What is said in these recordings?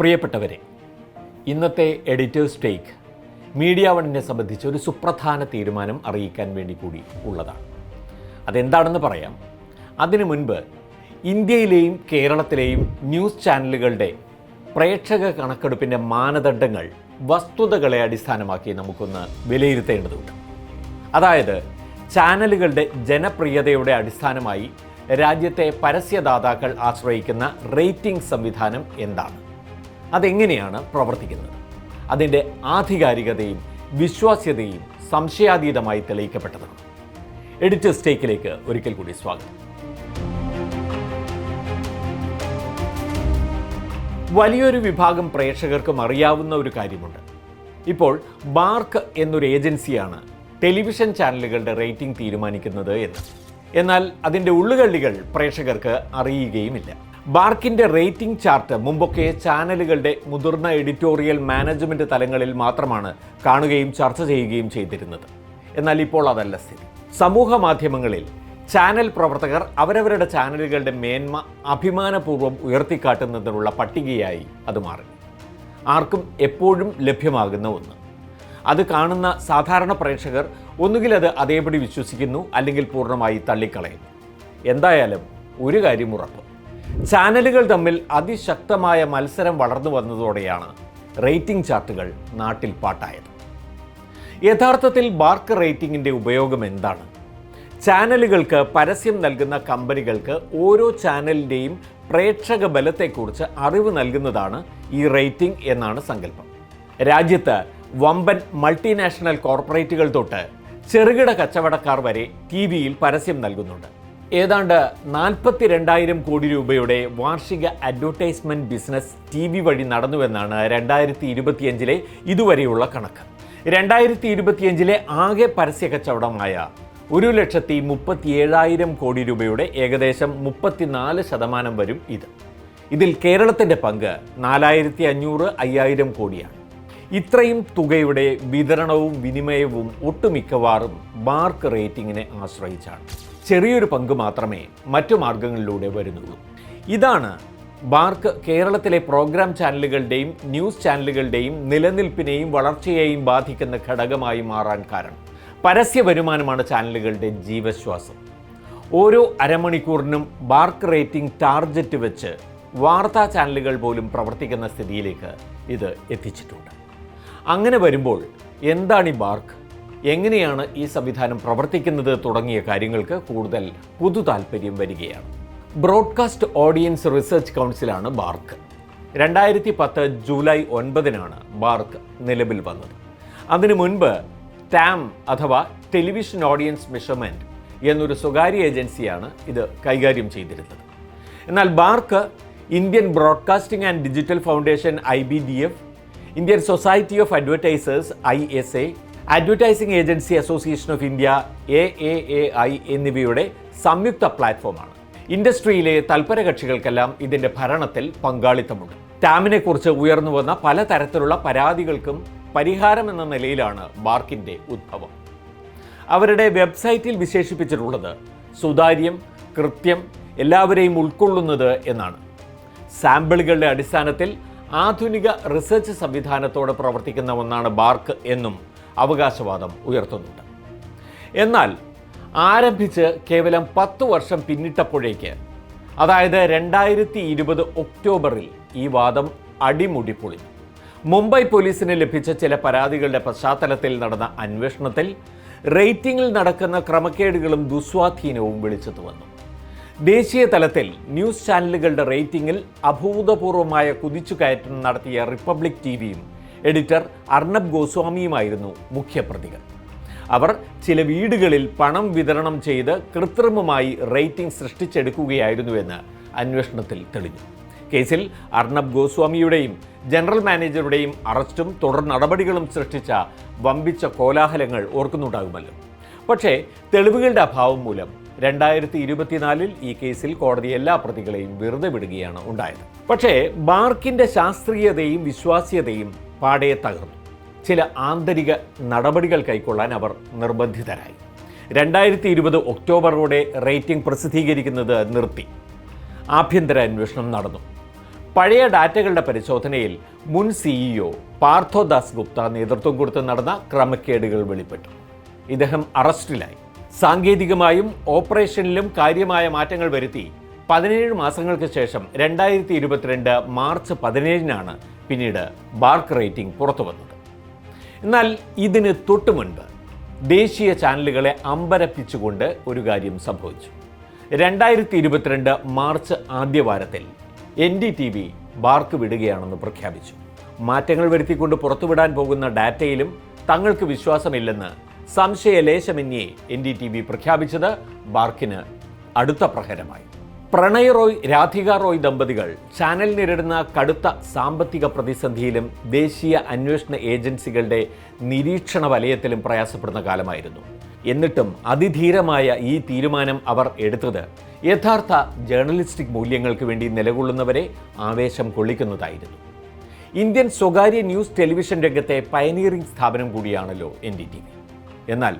പ്രിയപ്പെട്ടവരെ ഇന്നത്തെ editors take media വണ്ണിനെ സംബന്ധിച്ച് ഒരു സുപ്രധാന തീരുമാനം അറിയിക്കാൻ വേണ്ടി കൂടി ഉള്ളതാണ്. അതെന്താണെന്ന് പറയാം. അതിനു മുൻപ് ഇന്ത്യയിലെയും കേരളത്തിലെയും ന്യൂസ് ചാനലുകളുടെ പ്രേക്ഷക കണക്കെടുപ്പിന്റെ മാനദണ്ഡങ്ങൾ വസ്തുതകളെ അടിസ്ഥാനമാക്കി നമുക്കൊന്ന് വിലയിരുത്തേണ്ടതുണ്ട്. അതായത് ചാനലുകളുടെ ജനപ്രിയതയുടെ അടിസ്ഥാനമായി രാജ്യത്തെ പരസ്യദാതാക്കൾ ആശ്രയിക്കുന്ന റേറ്റിംഗ് സംവിധാനം എന്താണ്? അതെങ്ങനെയാണ് പ്രവർത്തിക്കുന്നത്? അതിന്റെ ആധികാരികതയും വിശ്വാസ്യതയും സംശയാതീതമായി തെളിയിക്കപ്പെട്ടതാണ്. എഡിറ്റർ സ്റ്റേക്കിലേക്ക് ഒരിക്കൽ കൂടി സ്വാഗതം. വലിയൊരു വിഭാഗം പ്രേക്ഷകർക്കും അറിയാവുന്ന ഒരു കാര്യമുണ്ട്. ഇപ്പോൾ ബാർക്ക് എന്നൊരു ഏജൻസിയാണ് ടെലിവിഷൻ ചാനലുകളുടെ റേറ്റിംഗ് തീരുമാനിക്കുന്നത് എന്ന്. എന്നാൽ അതിന്റെ ഉള്ളുകള്ളികൾ പ്രേക്ഷകർക്ക് അറിയുകയുമില്ല. ബാർക്കിന്റെ റേറ്റിംഗ് ചാർട്ട് മുമ്പൊക്കെ ചാനലുകളുടെ മുതിർന്ന എഡിറ്റോറിയൽ മാനേജ്മെന്റ് തലങ്ങളിൽ മാത്രമാണ് കാണുകയും ചർച്ച ചെയ്യുകയും ചെയ്തിരുന്നത്. എന്നാൽ ഇപ്പോൾ അതല്ല സ്ഥിതി. സമൂഹ മാധ്യമങ്ങളിൽ ചാനൽ പ്രവർത്തകർ അവരവരുടെ ചാനലുകളുടെ മേന്മ അഭിമാനപൂർവം ഉയർത്തിക്കാട്ടുന്നതിനുള്ള പട്ടികയായി അത് മാറി. ആർക്കും എപ്പോഴും ലഭ്യമാകുന്ന ഒന്ന്. അത് കാണുന്ന സാധാരണ പ്രേക്ഷകർ ഒന്നുകിൽ അത് അതേപടി വിശ്വസിക്കുന്നു അല്ലെങ്കിൽ പൂർണമായി തള്ളിക്കളയുന്നു. എന്തായാലും ഒരു കാര്യം ഉറപ്പ്. ചാനലുകൾ തമ്മിൽ അതിശക്തമായ മത്സരം വളർന്നു വന്നതോടെയാണ് റേറ്റിംഗ് ചാർട്ടുകൾ നാട്ടിൽ പാട്ടായത്. യഥാർത്ഥത്തിൽ ബാർക്ക് റേറ്റിംഗിന്റെ ഉപയോഗം എന്താണ്? ചാനലുകൾക്ക് പരസ്യം നൽകുന്ന കമ്പനികൾക്ക് ഓരോ ചാനലിന്റെയും പ്രേക്ഷക ബലത്തെക്കുറിച്ച് അറിവ് നൽകുന്നതാണ് ഈ റേറ്റിംഗ് എന്നാണ് സങ്കല്പം. രാജ്യത്ത് വമ്പൻ മൾട്ടിനാഷണൽ കോർപ്പറേറ്റുകൾ തൊട്ട് ചെറുകിട കച്ചവടക്കാർ വരെ ടി വിയിൽ പരസ്യം നൽകുന്നുണ്ട്. ഏതാണ്ട് നാൽപ്പത്തി രണ്ടായിരം കോടി രൂപയുടെ വാർഷിക അഡ്വർടൈസ്മെന്റ് ബിസിനസ് ടി വി വഴി നടന്നുവെന്നാണ് രണ്ടായിരത്തി ഇരുപത്തിയഞ്ചിലെ ഇതുവരെയുള്ള കണക്ക്. രണ്ടായിരത്തി ഇരുപത്തിയഞ്ചിലെ ആകെ പരസ്യ കച്ചവടമായ ഒരു ലക്ഷത്തി മുപ്പത്തി ഏഴായിരം കോടി രൂപയുടെ ഏകദേശം മുപ്പത്തിനാല് ശതമാനം വരും ഇത്. ഇതിൽ കേരളത്തിന്റെ പങ്ക് നാലായിരത്തി അഞ്ഞൂറ് അയ്യായിരം കോടിയാണ്. ഇത്രയും തുകയുടെ വിതരണവും വിനിമയവും ഒട്ടുമിക്കവാറും മാർക്ക് റേറ്റിങ്ങിനെ ആശ്രയിച്ചാണ്. ചെറിയൊരു പങ്ക് മാത്രമേ മറ്റു മാർഗങ്ങളിലൂടെ വരുന്നുള്ളൂ. ഇതാണ് ബാർക്ക് കേരളത്തിലെ പ്രോഗ്രാം ചാനലുകളുടെയും ന്യൂസ് ചാനലുകളുടെയും നിലനിൽപ്പിനെയും വളർച്ചയെയും ബാധിക്കുന്ന ഘടകമായി മാറാൻ കാരണം പരസ്യ വരുമാനമാണ് ചാനലുകളുടെ ജീവശ്വാസം. ഓരോ അരമണിക്കൂറിനും ബാർക്ക് റേറ്റിംഗ് ടാർജറ്റ് വെച്ച് വാർത്താ ചാനലുകൾ പോലും പ്രവർത്തിക്കുന്ന സ്ഥിതിയിലേക്ക് ഇത് എത്തിച്ചിട്ടുണ്ട്. അങ്ങനെ വരുമ്പോൾ എന്താണ് ഈ ബാർക്ക്? എങ്ങനെയാണ് ഈ സംവിധാനം പ്രവർത്തിക്കുന്നത് തുടങ്ങിയ കാര്യങ്ങൾക്ക് കൂടുതൽ പുതു താല്പര്യം വരികയാണ്. ബ്രോഡ്കാസ്റ്റ് ഓഡിയൻസ് റിസർച്ച് കൗൺസിലാണ് ബാർക്ക്. രണ്ടായിരത്തി പത്ത് ജൂലൈ ഒൻപതിനാണ് ബാർക്ക് നിലവിൽ വന്നത്. അതിനു മുൻപ് ടാം അഥവാ ടെലിവിഷൻ ഓഡിയൻസ് മെഷർമെന്റ് എന്നൊരു സ്വകാര്യ ഏജൻസിയാണ് ഇത് കൈകാര്യം ചെയ്തിരുന്നത്. എന്നാൽ BARC Indian broadcasting and digital foundation I B D F Indian society of advertisers I S A advertising agency association of India A A A I എന്നിവയുടെ സംയുക്ത പ്ലാറ്റ്ഫോമാണ്. ഇൻഡസ്ട്രിയിലെ തൽപര കക്ഷികൾക്കെല്ലാം ഇതിന്റെ ഭരണത്തിൽ പങ്കാളിത്തമുണ്ട്. ടാമിനെക്കുറിച്ച് ഉയർന്നു വന്ന പലതരത്തിലുള്ള പരാതികൾക്കും പരിഹാരം എന്ന നിലയിലാണ് ബാർക്കിന്റെ ഉദ്ഭവം അവരുടെ വെബ്സൈറ്റിൽ വിശേഷിപ്പിച്ചിട്ടുള്ളത് സുതാര്യം കൃത്യം എല്ലാവരെയും ഉൾക്കൊള്ളുന്നത് എന്നാണ്. സാമ്പിളുകളുടെ അടിസ്ഥാനത്തിൽ ആധുനിക റിസർച്ച് സംവിധാനത്തോടെ പ്രവർത്തിക്കുന്ന ഒന്നാണ് ബാർക്ക് എന്നും അവകാശവാദം ഉയർത്തുന്നുണ്ട്. എന്നാൽ ആരംഭിച്ച് കേവലം പത്ത് വർഷം പിന്നിട്ടപ്പോഴേക്ക് അതായത് രണ്ടായിരത്തി ഇരുപത് ഒക്ടോബറിൽ ഈ വാദം അടിമുടി പൊളിഞ്ഞു. മുംബൈ പോലീസിന് ലഭിച്ച ചില പരാതികളുടെ പശ്ചാത്തലത്തിൽ നടന്ന അന്വേഷണത്തിൽ റേറ്റിംഗിൽ നടക്കുന്ന ക്രമക്കേടുകളും ദുസ്വാധീനവും വെളിച്ചത്തു വന്നു. ദേശീയ തലത്തിൽ ന്യൂസ് ചാനലുകളുടെ റേറ്റിംഗിൽ അഭൂതപൂർവമായ കുതിച്ചുകയറ്റം നടത്തിയ റിപ്പബ്ലിക് ടി വിയും എഡിറ്റർ അർണബ് ഗോസ്വാമിയുമായിരുന്നു മുഖ്യപ്രതികൾ അവർ ചില വീടുകളിൽ പണം വിതരണം ചെയ്ത് കൃത്രിമമായി റേറ്റിംഗ് സൃഷ്ടിച്ചെടുക്കുകയായിരുന്നുവെന്ന് അന്വേഷണത്തിൽ തെളിഞ്ഞു. കേസിൽ അർണബ് ഗോസ്വാമിയുടെയും ജനറൽ മാനേജറുടെയും അറസ്റ്റും തുടർ നടപടികളും സൃഷ്ടിച്ച വമ്പിച്ച കോലാഹലങ്ങൾ ഓർക്കുന്നുണ്ടാകുമല്ലോ. പക്ഷേ തെളിവുകളുടെ അഭാവം മൂലം രണ്ടായിരത്തി ഇരുപത്തിനാലിൽ ഈ കേസിൽ കോടതി എല്ലാ പ്രതികളെയും വെറുതെ വിടുകയാണ് ഉണ്ടായത്. പക്ഷേ ബാർക്കിന്റെ ശാസ്ത്രീയതയും വിശ്വാസ്യതയും പാടെ തകർന്നു. ചില ആന്തരിക നടപടികൾ കൈക്കൊള്ളാൻ അവർ നിർബന്ധിതരായി. രണ്ടായിരത്തി ഇരുപത് ഒക്ടോബറോടെ റേറ്റിംഗ് പ്രസിദ്ധീകരിക്കുന്നത് നിർത്തി. ആഭ്യന്തര അന്വേഷണം നടന്നു. പഴയ ഡാറ്റകളുടെ പരിശോധനയിൽ മുൻ സിഇഒ പാർത്ഥോ ദാസ് ഗുപ്ത നേതൃത്വം കൊടുത്ത് നടന്ന ക്രമക്കേടുകൾ വെളിപ്പെട്ടു. ഇദ്ദേഹം അറസ്റ്റിലായി. സാങ്കേതികമായും ഓപ്പറേഷനിലും കാര്യമായ മാറ്റങ്ങൾ വരുത്തി പതിനേഴ് മാസങ്ങൾക്ക് ശേഷം രണ്ടായിരത്തി ഇരുപത്തിരണ്ട് മാർച്ച് പതിനേഴിനാണ് പിന്നീട് ബാർക്ക് റേറ്റിംഗ് പുറത്തു വന്നത്. എന്നാൽ ഇതിന് തൊട്ടു മുൻപ് ദേശീയ ചാനലുകളെ അമ്പരപ്പിച്ചുകൊണ്ട് ഒരു കാര്യം സംഭവിച്ചു. രണ്ടായിരത്തി ഇരുപത്തിരണ്ട് March ആദ്യവാരത്തിൽ N D T V BARC വിടുകയാണെന്ന് പ്രഖ്യാപിച്ചു. മാറ്റങ്ങൾ വരുത്തിക്കൊണ്ട് പുറത്തുവിടാൻ പോകുന്ന ഡാറ്റയിലും തങ്ങൾക്ക് വിശ്വാസമില്ലെന്ന് സംശയലേശമന്യേ എൻ ഡി ടി വി പ്രഖ്യാപിച്ചത് ബാർക്കിന് അടുത്ത പ്രഹരമായി. പ്രണയ് റോയ് രാധിക റോയ് ദമ്പതികൾ ചാനൽ നേരിടുന്ന കടുത്ത സാമ്പത്തിക പ്രതിസന്ധിയിലും ദേശീയ അന്വേഷണ ഏജൻസികളുടെ നിരീക്ഷണ വലയത്തിലും പ്രയാസപ്പെടുന്ന കാലമായിരുന്നു. എന്നിട്ടും അതിധീരമായ ഈ തീരുമാനം അവർ എടുത്തത് യഥാർത്ഥ ജേർണലിസ്റ്റിക് മൂല്യങ്ങൾക്ക് വേണ്ടി നിലകൊള്ളുന്നവരെ ആവേശം കൊള്ളിക്കുന്നതായിരുന്നു. ഇന്ത്യൻ സ്വകാര്യ ന്യൂസ് ടെലിവിഷൻ രംഗത്തെ പയനീറിംഗ് സ്ഥാപനം കൂടിയാണല്ലോ എൻ എന്നാൽ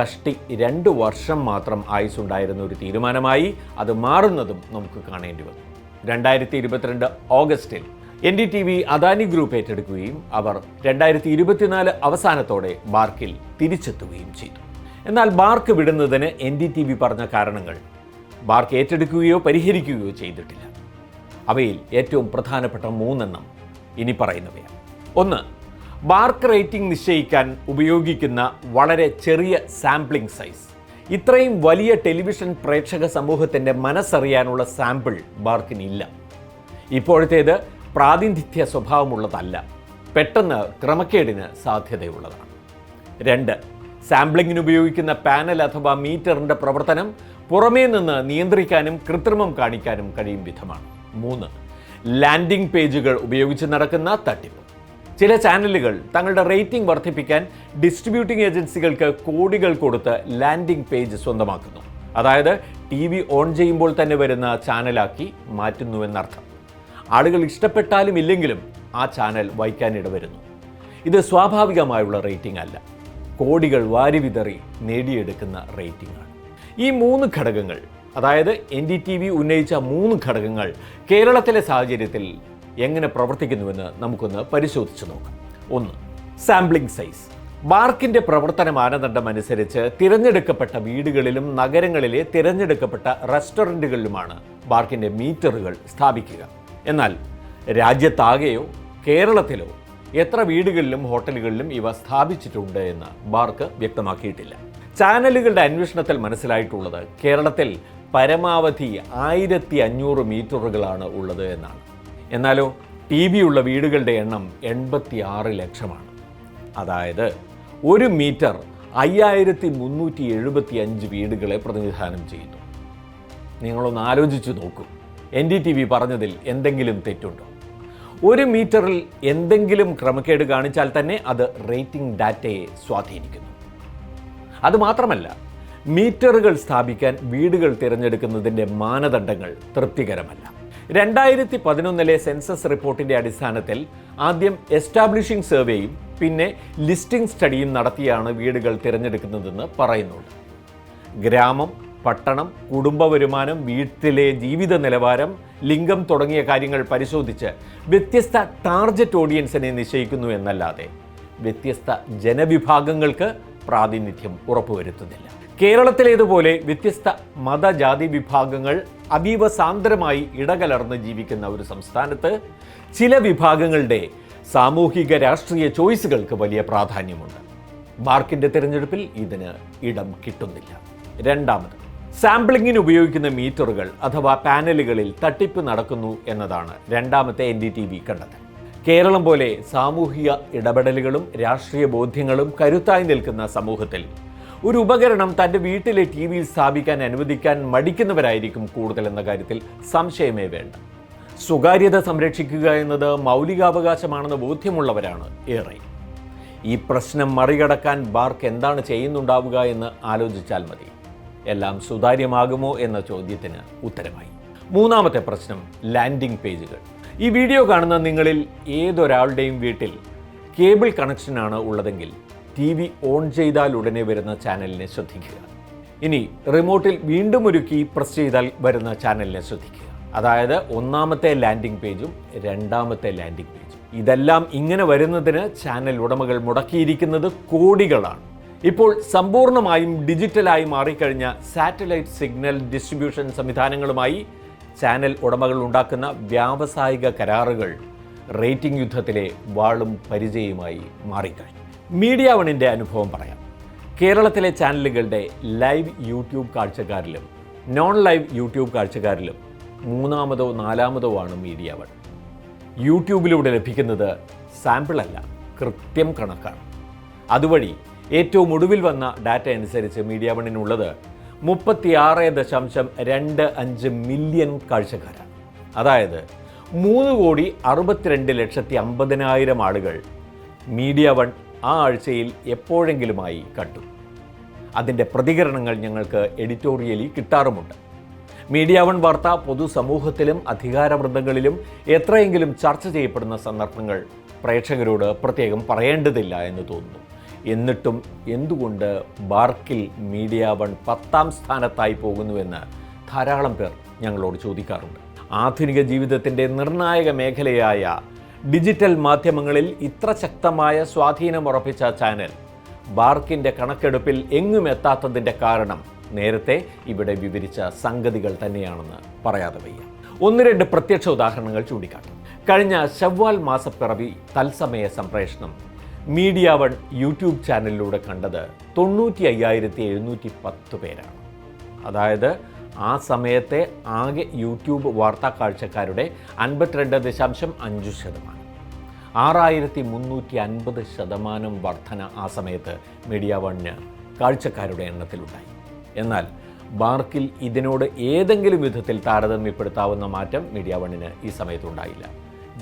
കഷ്ടി രണ്ട് വർഷം മാത്രം ആയുസുണ്ടായിരുന്ന ഒരു തീരുമാനമായി അത് മാറുന്നതും നമുക്ക് കാണേണ്ടി വന്നു. രണ്ടായിരത്തി ഇരുപത്തിരണ്ട് ഓഗസ്റ്റിൽ N D T V Adani group ഏറ്റെടുക്കുകയും അവർ രണ്ടായിരത്തി ഇരുപത്തിനാല് അവസാനത്തോടെ ബാർക്കിൽ തിരിച്ചെത്തുകയും ചെയ്തു. എന്നാൽ ബാർക്ക് വിടുന്നതിന് എൻ ഡി ടി വി പറഞ്ഞ കാരണങ്ങൾ ബാർക്ക് ഏറ്റെടുക്കുകയോ പരിഹരിക്കുകയോ ചെയ്തിട്ടില്ല. അവയിൽ ഏറ്റവും പ്രധാനപ്പെട്ട മൂന്നെണ്ണം ഇനി പറയുന്നവയാണ്. ഒന്ന് ബാർക്ക് റേറ്റിംഗ് നിശ്ചയിക്കാൻ ഉപയോഗിക്കുന്ന വളരെ ചെറിയ സാമ്പിളിംഗ് സൈസ്. ഇത്രയും വലിയ ടെലിവിഷൻ പ്രേക്ഷക സമൂഹത്തിന്റെ മനസ്സറിയാനുള്ള സാമ്പിൾ ബാർക്കിനില്ല. ഇപ്പോഴത്തേത് പ്രാതിനിധ്യ സ്വഭാവമുള്ളതല്ല. പെട്ടെന്ന് ക്രമക്കേടിന് സാധ്യതയുള്ളതാണ്. രണ്ട് സാമ്പിളിങ്ങിന് ഉപയോഗിക്കുന്ന പാനൽ അഥവാ മീറ്ററിന്റെ പ്രവർത്തനം പുറമേ നിന്ന് നിയന്ത്രിക്കാനും കൃത്രിമം കാണിക്കാനും കഴിയും വിധമാണ്. മൂന്ന് ലാൻഡിംഗ് പേജുകൾ ഉപയോഗിച്ച് നടക്കുന്ന തട്ടിപ്പ്. ചില ചാനലുകൾ തങ്ങളുടെ റേറ്റിംഗ് വർദ്ധിപ്പിക്കാൻ ഡിസ്ട്രിബ്യൂട്ടിംഗ് ഏജൻസികൾക്ക് കോടികൾ കൊടുത്ത് ലാൻഡിംഗ് പേജ് സ്വന്തമാക്കുന്നു. അതായത് ടി വി ഓൺ ചെയ്യുമ്പോൾ തന്നെ വരുന്ന ചാനലാക്കി മാറ്റുന്നുവെന്നർത്ഥം. ആളുകൾ ഇഷ്ടപ്പെട്ടാലും ഇല്ലെങ്കിലും ആ ചാനൽ വായിക്കാനിട വരുന്നു ഇത് സ്വാഭാവികമായുള്ള റേറ്റിംഗ് അല്ല. കോടികൾ വാരിവിതറി നേടിയെടുക്കുന്ന റേറ്റിംഗ് ആണ്. ഈ മൂന്ന് ഘടകങ്ങൾ അതായത് എൻ ഡി ടി വി ഉന്നയിച്ച മൂന്ന് ഘടകങ്ങൾ കേരളത്തിലെ സാഹചര്യത്തിൽ എങ്ങനെ പ്രവർത്തിക്കുന്നുവെന്ന് നമുക്കൊന്ന് പരിശോധിച്ച് നോക്കാം. ഒന്ന് സാമ്പിളിംഗ് സൈസ് ബാർക്കിന്റെ പ്രവർത്തന മാനദണ്ഡം അനുസരിച്ച് തിരഞ്ഞെടുക്കപ്പെട്ട വീടുകളിലും നഗരങ്ങളിലെ തിരഞ്ഞെടുക്കപ്പെട്ട റെസ്റ്റോറന്റുകളിലുമാണ് ബാർക്കിന്റെ മീറ്ററുകൾ സ്ഥാപിക്കുക. എന്നാൽ രാജ്യത്താകെയോ കേരളത്തിലോ എത്ര വീടുകളിലും ഹോട്ടലുകളിലും ഇവ സ്ഥാപിച്ചിട്ടുണ്ട് എന്ന് ബാർക്ക് വ്യക്തമാക്കിയിട്ടില്ല. ചാനലുകളുടെ അന്വേഷണത്തിൽ മനസ്സിലായിട്ടുള്ളത് കേരളത്തിൽ പരമാവധി ആയിരത്തി അഞ്ഞൂറ് മീറ്ററുകളാണ് ഉള്ളത് എന്നാണ്. എന്നാലോ ടി വി ഉള്ള വീടുകളുടെ എണ്ണം എൺപത്തി ആറ് ലക്ഷമാണ്. അതായത് ഒരു മീറ്റർ അയ്യായിരത്തി മുന്നൂറ്റി എഴുപത്തി അഞ്ച് വീടുകളെ പ്രതിനിധാനം ചെയ്യുന്നു. നിങ്ങളൊന്ന് ആലോചിച്ചു നോക്കൂ. എൻ ഡി ടി വി പറഞ്ഞതിൽ എന്തെങ്കിലും തെറ്റുണ്ടോ? ഒരു മീറ്ററിൽ എന്തെങ്കിലും ക്രമക്കേട് കാണിച്ചാൽ തന്നെ അത് റേറ്റിംഗ് ഡാറ്റയെ സ്വാധീനിക്കുന്നു. അതുമാത്രമല്ല മീറ്ററുകൾ സ്ഥാപിക്കാൻ വീടുകൾ തിരഞ്ഞെടുക്കുന്നതിന്റെ മാനദണ്ഡങ്ങൾ തൃപ്തികരമല്ല. രണ്ടായിരത്തി പതിനൊന്നിലെ സെൻസസ് റിപ്പോർട്ടിന്റെ അടിസ്ഥാനത്തിൽ ആദ്യം എസ്റ്റാബ്ലിഷിംഗ് സർവേയും പിന്നെ ലിസ്റ്റിംഗ് സ്റ്റഡിയും നടത്തിയാണ് വീടുകൾ തിരഞ്ഞെടുക്കുന്നതെന്ന് പറയുന്നുണ്ട്. ഗ്രാമം പട്ടണം കുടുംബ വരുമാനം വീട്ടിലെ ജീവിത നിലവാരം ലിംഗം തുടങ്ങിയ കാര്യങ്ങൾ പരിശോധിച്ച് വ്യത്യസ്ത ടാർജറ്റ് ഓഡിയൻസിനെ നിശ്ചയിക്കുന്നു എന്നല്ലാതെ വ്യത്യസ്ത ജനവിഭാഗങ്ങൾക്ക് പ്രാതിനിധ്യം ഉറപ്പുവരുത്തുന്നില്ല. കേരളത്തിലേതുപോലെ വ്യത്യസ്ത മതജാതി വിഭാഗങ്ങൾ അതീവ സാന്ദ്രമായി ഇടകലർന്ന് ജീവിക്കുന്ന ഒരു സംസ്ഥാനത്ത് ചില വിഭാഗങ്ങളുടെ സാമൂഹിക രാഷ്ട്രീയ ചോയ്സുകൾക്ക് വലിയ പ്രാധാന്യമുണ്ട്. മാർക്കിന്റെ തിരഞ്ഞെടുപ്പിൽ ഇതിന് ഇടം കിട്ടുന്നില്ല. രണ്ടാമത് സാമ്പിളിങ്ങിന് ഉപയോഗിക്കുന്ന മീറ്ററുകൾ അഥവാ പാനലുകളിൽ തട്ടിപ്പ് നടക്കുന്നു എന്നതാണ് രണ്ടാമത്തെ N D T V Kerala പോലെ സാമൂഹിക ഇടപെടലുകളും രാഷ്ട്രീയ ബോധ്യങ്ങളും കരുത്തായി നിൽക്കുന്ന സമൂഹത്തിൽ ഒരു ഉപകരണം തന്റെ വീട്ടിലെ ടി വിയിൽ സ്ഥാപിക്കാൻ അനുവദിക്കാൻ മടിക്കുന്നവരായിരിക്കും കൂടുതൽ എന്ന കാര്യത്തിൽ സംശയമേ വേണ്ട. സ്വകാര്യത സംരക്ഷിക്കുക എന്നത് മൗലികാവകാശമാണെന്ന് ബോധ്യമുള്ളവരാണ് ഏറെ. ഈ പ്രശ്നം മറികടക്കാൻ ബാർക്ക് എന്താണ് ചെയ്യുന്നുണ്ടാവുക എന്ന് ആലോചിച്ചാൽ മതി. എല്ലാം സുതാര്യമാകുമോ എന്ന ചോദ്യത്തിന് ഉത്തരമായി. മൂന്നാമത്തെ പ്രശ്നം ലാൻഡിംഗ് പേജുകൾ. ഈ വീഡിയോ കാണുന്ന നിങ്ങളിൽ ഏതൊരാളുടെയും വീട്ടിൽ കേബിൾ കണക്ഷനാണ് ഉള്ളതെങ്കിൽ ടി വി ഓൺ ചെയ്താൽ ഉടനെ വരുന്ന ചാനലിനെ ശ്രദ്ധിക്കുക. ഇനി റിമോട്ടിൽ വീണ്ടും ഒരു കീ പ്രസ് ചെയ്താൽ വരുന്ന ചാനലിനെ ശ്രദ്ധിക്കുക. അതായത് ഒന്നാമത്തെ ലാൻഡിംഗ് പേജും രണ്ടാമത്തെ ലാൻഡിംഗ് പേജും. ഇതെല്ലാം ഇങ്ങനെ വരുന്നതിന് ചാനൽ ഉടമകൾ മുടക്കിയിരിക്കുന്നത് കോടികളാണ്. ഇപ്പോൾ സമ്പൂർണമായും ഡിജിറ്റലായി മാറിക്കഴിഞ്ഞ സാറ്റലൈറ്റ് സിഗ്നൽ ഡിസ്ട്രിബ്യൂഷൻ സംവിധാനങ്ങളുമായി ചാനൽ ഉടമകൾ ഉണ്ടാക്കുന്ന വ്യാവസായിക കരാറുകൾ റേറ്റിംഗ് യുദ്ധത്തിലെ വാളും പരിചയമായി മാറിക്കഴിഞ്ഞു. മീഡിയ വണിന്റെ അനുഭവം പറയാം. കേരളത്തിലെ ചാനലുകളുടെ ലൈവ് യൂട്യൂബ് കാഴ്ചക്കാരിലും നോൺ ലൈവ് യൂട്യൂബ് കാഴ്ചക്കാരിലും മൂന്നാമതോ നാലാമതോ ആണ് മീഡിയ വൺ. യൂട്യൂബിലൂടെ ലഭിക്കുന്നത് സാമ്പിളല്ല കൃത്യം കണക്കാണ്. അതുവഴി ഏറ്റവും ഒടുവിൽ വന്ന ഡാറ്റ അനുസരിച്ച് മീഡിയ വണ്ണിനുള്ളത് മുപ്പത്തിയാറ് ദശാംശം രണ്ട് അഞ്ച് മില്യൺ കാഴ്ചക്കാരാണ്. അതായത് മൂന്ന് കോടി അറുപത്തിരണ്ട് ലക്ഷത്തി അമ്പതിനായിരം ആളുകൾ മീഡിയ വൺ ആ ആഴ്ചയിൽ എപ്പോഴെങ്കിലുമായി കണ്ടു. അതിന്റെ പ്രതികരണങ്ങൾ ഞങ്ങൾക്ക് എഡിറ്റോറിയലി കിട്ടാറുമുണ്ട്. മീഡിയ വൺ വാർത്ത പൊതുസമൂഹത്തിലും അധികാരവൃന്ദങ്ങളിലും എത്രയെങ്കിലും ചർച്ച ചെയ്യപ്പെടുന്ന സന്ദർഭങ്ങൾ പ്രേക്ഷകരോട് പ്രത്യേകം പറയേണ്ടതില്ല എന്ന് തോന്നുന്നു. എന്നിട്ടും എന്തുകൊണ്ട് ബാർക്കിൽ മീഡിയ വൺ പത്താം സ്ഥാനത്തായി പോകുന്നുവെന്ന് ധാരാളം പേർ ഞങ്ങളോട് ചോദിക്കാറുണ്ട്. ആധുനിക ജീവിതത്തിന്റെ നിർണായക മേഖലയായ ഡിജിറ്റൽ മാധ്യമങ്ങളിൽ ഇത്ര ശക്തമായ സ്വാധീനം ഉറപ്പിച്ച ചാനൽ. ബാർക്കിന്റെ കണക്കെടുപ്പിൽ എങ്ങും എത്താത്തതിന്റെ കാരണം നേരത്തെ ഇവിടെ വിവരിച്ച സംഗതികൾ തന്നെയാണെന്ന് പറയാതെ വയ്യ. ഒന്ന് രണ്ട് പ്രത്യക്ഷ ഉദാഹരണങ്ങൾ ചൂണ്ടിക്കാട്ടും. കഴിഞ്ഞ ശവ്വാൽ മാസപ്പിറവി തത്സമയ സംപ്രേഷണം മീഡിയ വൺ യൂട്യൂബ് ചാനലിലൂടെ കണ്ടത് തൊണ്ണൂറ്റി അയ്യായിരത്തി എഴുന്നൂറ്റി പത്ത് പേരാണ്. അതായത് ആ സമയത്തെ ആകെ യൂട്യൂബ് വാർത്താ കാഴ്ചക്കാരുടെ അൻപത്തിരണ്ട് ദശാംശം അഞ്ച് ശതമാനം. ആറായിരത്തി മുന്നൂറ്റി അൻപത് ശതമാനം വർധന ആ സമയത്ത് മീഡിയ വണ്ണിന് കാഴ്ചക്കാരുടെ എണ്ണത്തിലുണ്ടായി. എന്നാൽ ബാർക്കിൽ ഇതിനോട് ഏതെങ്കിലും വിധത്തിൽ താരതമ്യപ്പെടുത്താവുന്ന മാറ്റം മീഡിയ വണ്ണിന് ഈ സമയത്തുണ്ടായില്ല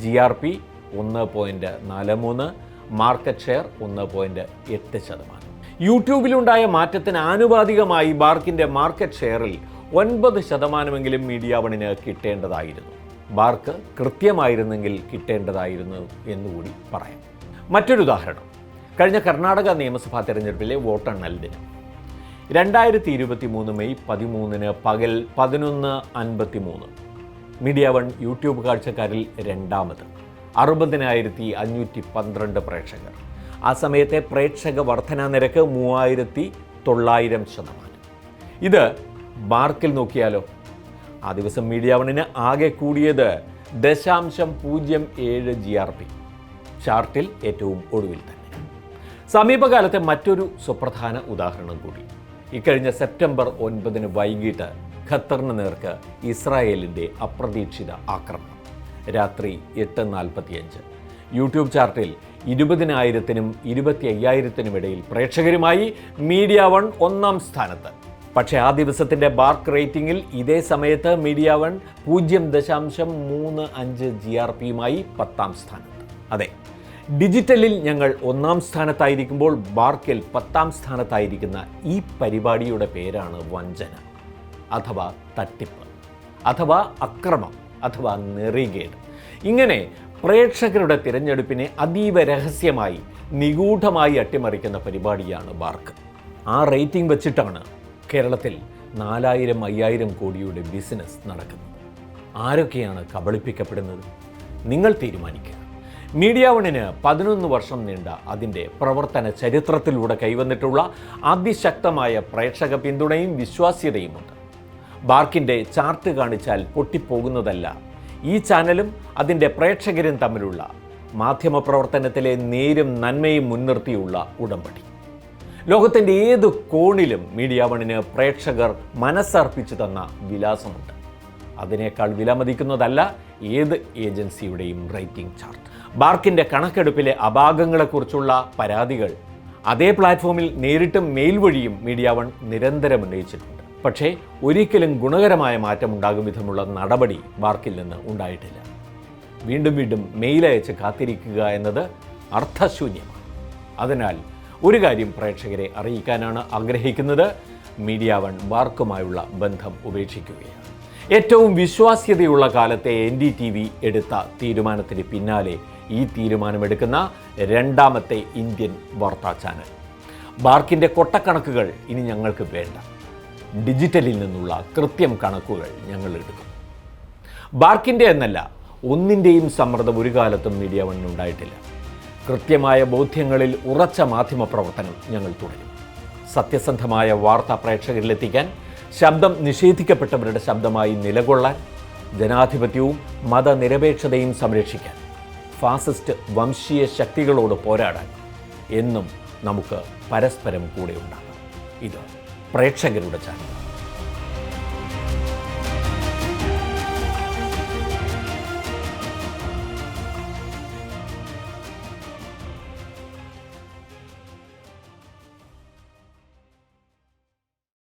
ജി ആർ പി ഒന്ന് പോയിന്റ് നാല് മൂന്ന് മാർക്കറ്റ് ഷെയർ ഒന്ന് പോയിന്റ് എട്ട് ശതമാനം. യൂട്യൂബിലുണ്ടായ മാറ്റത്തിന് ആനുപാതികമായി ബാർക്കിന്റെ മാർക്കറ്റ് ഷെയറിൽ ഒൻപത് ശതമാനമെങ്കിലും മീഡിയ വണിന് കിട്ടേണ്ടതായിരുന്നു. ബാർക്ക് കൃത്യമായിരുന്നെങ്കിൽ കിട്ടേണ്ടതായിരുന്നു എന്നുകൂടി പറയാം. മറ്റൊരു ഉദാഹരണം. കഴിഞ്ഞ കർണാടക നിയമസഭാ തെരഞ്ഞെടുപ്പിലെ വോട്ടെണ്ണൽ ദിനം. രണ്ടായിരത്തി ഇരുപത്തി മൂന്ന് മെയ് പതിമൂന്നിന് പകൽ പതിനൊന്ന് അൻപത്തി മൂന്ന് മീഡിയ വൺ യൂട്യൂബ് കാഴ്ചക്കാരിൽ രണ്ടാമത്. അറുപതിനായിരത്തി അഞ്ഞൂറ്റി പന്ത്രണ്ട് പ്രേക്ഷകർ. ആ സമയത്തെ പ്രേക്ഷക വർധനാ നിരക്ക് മൂവായിരത്തി തൊള്ളായിരം ശതമാനം. ഇത് മാർക്കിൽ നോക്കിയാലോ? ആ ദിവസം മീഡിയ വണ്ണിന് ആകെ കൂടിയത് ദശാംശം പൂജ്യം ഏഴ് ജി ആർ പി. ചാർട്ടിൽ ഏറ്റവും ഒടുവിൽ തന്നെ. സമീപകാലത്തെ മറ്റൊരു സുപ്രധാന ഉദാഹരണം കൂടി. ഇക്കഴിഞ്ഞ സെപ്റ്റംബർ ഒൻപതിന് വൈകിട്ട് ഖത്തറിന് നേർക്ക് ഇസ്രായേലിന്റെ അപ്രതീക്ഷിത ആക്രമണം. രാത്രി എട്ട് നാൽപ്പത്തിയഞ്ച്. യൂട്യൂബ് ചാർട്ടിൽ ഇരുപതിനായിരത്തിനും ഇരുപത്തി അയ്യായിരത്തിനും ഇടയിൽ പ്രേക്ഷകരുമായി മീഡിയ വൺ ഒന്നാം സ്ഥാനത്ത്. പക്ഷേ ആ ദിവസത്തിന്റെ ബാർക്ക് റേറ്റിംഗിൽ ഇതേ സമയത്ത് മീഡിയ വൺ പൂജ്യം ദശാംശം മൂന്ന് അഞ്ച് ജി ആർ പിയുമായി പത്താം സ്ഥാനത്ത്. അതെ ഡിജിറ്റലിൽ ഞങ്ങൾ ഒന്നാം സ്ഥാനത്തായിരിക്കുമ്പോൾ ബാർക്കിൽ പത്താം സ്ഥാനത്തായിരിക്കുന്ന ഈ പരിപാടിയുടെ പേരാണ് വഞ്ചന അഥവാ തട്ടിപ്പ് അഥവാ അക്രമം അഥവാ നെറികേട്. ഇങ്ങനെ പ്രേക്ഷകരുടെ തിരഞ്ഞെടുപ്പിനെ അതീവ രഹസ്യമായി നിഗൂഢമായി അട്ടിമറിക്കുന്ന പരിപാടിയാണ് ബാർക്ക്. ആ റേറ്റിംഗ് വെച്ചിട്ടാണ് കേരളത്തിൽ നാലായിരം അയ്യായിരം കോടിയുടെ ബിസിനസ് നടക്കുന്നത്. ആരൊക്കെയാണ് കബളിപ്പിക്കപ്പെടുന്നത്? നിങ്ങൾ തീരുമാനിക്കുക. മീഡിയ വണിന് പതിനൊന്ന് വർഷം നീണ്ട അതിന്റെ പ്രവർത്തന ചരിത്രത്തിലൂടെ കൈവന്നിട്ടുള്ള അതിശക്തമായ പ്രേക്ഷക പിന്തുണയും വിശ്വാസ്യതയുമുണ്ട്. ബാർക്കിന്റെ ചാർട്ട് കാണിച്ചാൽ പൊട്ടിപ്പോകുന്നതല്ല ഈ ചാനലും അതിന്റെ പ്രേക്ഷകരും തമ്മിലുള്ള മാധ്യമപ്രവർത്തനത്തിലെ നേരും നന്മയും മുൻനിർത്തിയുള്ള ഉടമ്പടി. ലോകത്തിന്റെ ഏത് കോണിലും മീഡിയ വണിന് പ്രേക്ഷകർ മനസ്സർപ്പിച്ചു തന്ന വിലാസമുണ്ട്. അതിനേക്കാൾ വിലമതിക്കുന്നതല്ല ഏത് ഏജൻസിയുടെയും റേറ്റിംഗ് ചാർട്ട്. ബാർക്കിന്റെ കണക്കെടുപ്പിലെ അപാകങ്ങളെക്കുറിച്ചുള്ള പരാതികൾ അതേ പ്ലാറ്റ്ഫോമിൽ നേരിട്ടും മെയിൽ വഴിയും മീഡിയ വൺ നിരന്തരം ഉന്നയിച്ചിട്ടുണ്ട്. പക്ഷേ ഒരിക്കലും ഗുണകരമായ മാറ്റം ഉണ്ടാകും വിധമുള്ള നടപടി ബാർക്കിൽ നിന്ന് ഉണ്ടായിട്ടില്ല. വീണ്ടും വീണ്ടും മെയിൽ അയച്ച് കാത്തിരിക്കുക എന്നത് അർത്ഥശൂന്യമാണ്. അതിനാൽ ഒരു കാര്യം പ്രേക്ഷകരെ അറിയിക്കാനാണ് ആഗ്രഹിക്കുന്നത്. മീഡിയ വൺ ബാർക്കുമായുള്ള ബന്ധം ഉപേക്ഷിക്കുകയാണ്. ഏറ്റവും വിശ്വാസ്യതയുള്ള കാലത്തെ എൻ ഡി ടി വി എടുത്ത തീരുമാനത്തിന് പിന്നാലെ ഈ തീരുമാനമെടുക്കുന്ന രണ്ടാമത്തെ ഇന്ത്യൻ വാർത്താ ചാനൽ. ബാർക്കിന്റെ കൊട്ടക്കണക്കുകൾ ഇനി ഞങ്ങൾക്ക് വേണ്ട. ഡിജിറ്റലിൽ നിന്നുള്ള കൃത്യം കണക്കുകൾ ഞങ്ങൾ എടുക്കും. ബാർക്കിന്റെ എന്നല്ല ഒന്നിന്റെയും സമ്മർദ്ദം ഒരു കാലത്തും മീഡിയ വണ്ണിനുണ്ടായിട്ടില്ല കൃത്യമായ ബോധ്യങ്ങളിൽ ഉറച്ച മാധ്യമ പ്രവർത്തനം ഞങ്ങൾ തുടരും. സത്യസന്ധമായ വാർത്ത പ്രേക്ഷകരിലെത്തിക്കാൻ ശബ്ദം നിഷേധിക്കപ്പെട്ടവരുടെ ശബ്ദമായി നിലകൊള്ളാൻ ജനാധിപത്യവും മതനിരപേക്ഷതയും സംരക്ഷിക്കാൻ ഫാസിസ്റ്റ് വംശീയ ശക്തികളോട് പോരാടാൻ എന്നും നമുക്ക് പരസ്പരം കൂടെ ഉണ്ടാകാം. ഇത് പ്രേക്ഷകരുടെ ചാനൽ.